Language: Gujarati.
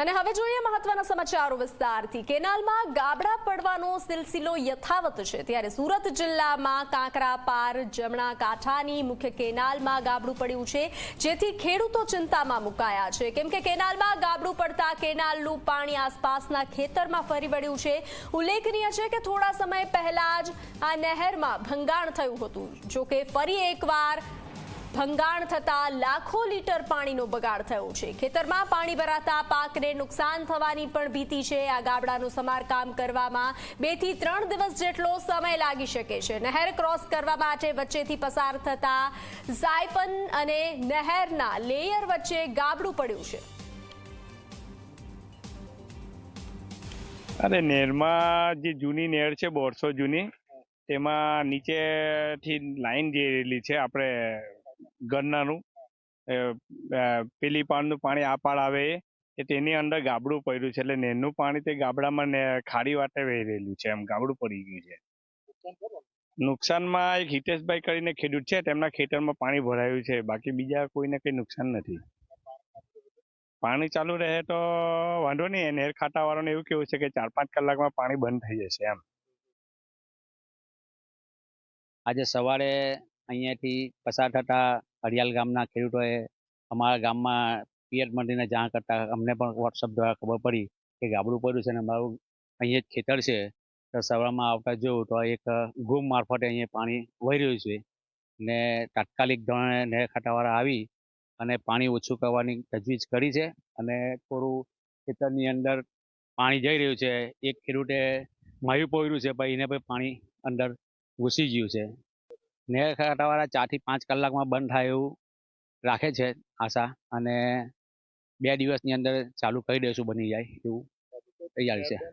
અને હવે જોઈએ મહત્વના સમાચારો વિસ્તારથી. કેનાલમાં ગાબડા પડવાનો સિલસિલો યથાવત છે. ત્યારે સુરત જિલ્લામાં કાંકરા પાર જમણા કાંઠાની મુખ્ય કેનાલમાં ગાબડું પડ્યું છે. જેથી ખેડૂતો ચિંતામાં મુકાયા છે. કેમ કે કેનાલમાં ગાબડું પડતા કેનાલનું પાણી આસપાસના ખેતરમાં ફરી વળ્યું છે. ઉલ્લેખનીય છે કે થોડા સમય પહેલા જ આ નહેરમાં ભંગાણ થયું હતું. જોકે ફરી એકવાર ભંગાણ થતા લાખો લીટર પાણીનો બગાડ થયો છે. ખેતરમાં પાણી ભરાતા પાકને નુકસાન થવાની પણ ભીતિ છે. આ ગાબડાનું સમારકામ કરવામાં બેથી ત્રણ દિવસ જેટલો સમય લાગી શકે છે. નહેર ક્રોસ કરવા માટે વચ્ચેથી પસાર થતા ઝાયફન અને નહેરના લેયર વચ્ચે ગાબડું પડ્યું છે. અરે નહેરમાં જે જૂની નહેર છે, બોરસો જૂની, તેમાં નીચેથી લાઈન જેલી છે. આપણે ગરનાનું પેલી પાળનું પાણી આ પાળ આવે એ, તેની અંદર ગાબડું પડ્યું છે એટલે નહેરનું પાણી તે ગાબડામાં ખાડી વાટે વહી રહેલું છે એમ ગાબડું પડી ગયું છે. નુકસાનમાં એક હિતેશભાઈ કરીને ખેડૂત છે તેમના ખેતરમાં પાણી ભરાયું છે બાકી બીજા કોઈને કઈ નુકસાન નથી. પાણી ચાલુ રહે તો વાંધો નહીં નહેર ખાતાવાળાને એવું કેવું છે કે ચાર પાંચ કલાકમાં પાણી બંધ થઈ જશે એમ. આજે સવારે અહીંયાથી પસાર થતા અડિયાલ ગામના ખેડૂતોએ અમારા ગામમાં પિયત મંડીને જાણ કરતા અમને પણ વોટ્સઅપ દ્વારા ખબર પડી કે ગાબડું પડ્યું છે અને મારું અહીંયા જ ખેતર છે. તો સવારમાં આવતા જોયું તો એક ગુમ મારફતે અહીંયા પાણી વહી રહ્યું છે ને તાત્કાલિક ધોરણે નહેર ખાતાવાળા આવી અને પાણી ઓછું કરવાની તજવીજ કરી છે અને થોડું ખેતરની અંદર પાણી જઈ રહ્યું છે. એક ખેડૂતે માયું પોયરું છે ભાઈ, એને પણ પાણી અંદર ઘૂસી ગયું છે. નહેર ચાર ચારથી પાંચ કલાકમાં બંધ થાય એવું રાખે છે આશા અને બે દિવસની અંદર ચાલુ કરી દઈશું બની જાય એવું તૈયારી છે.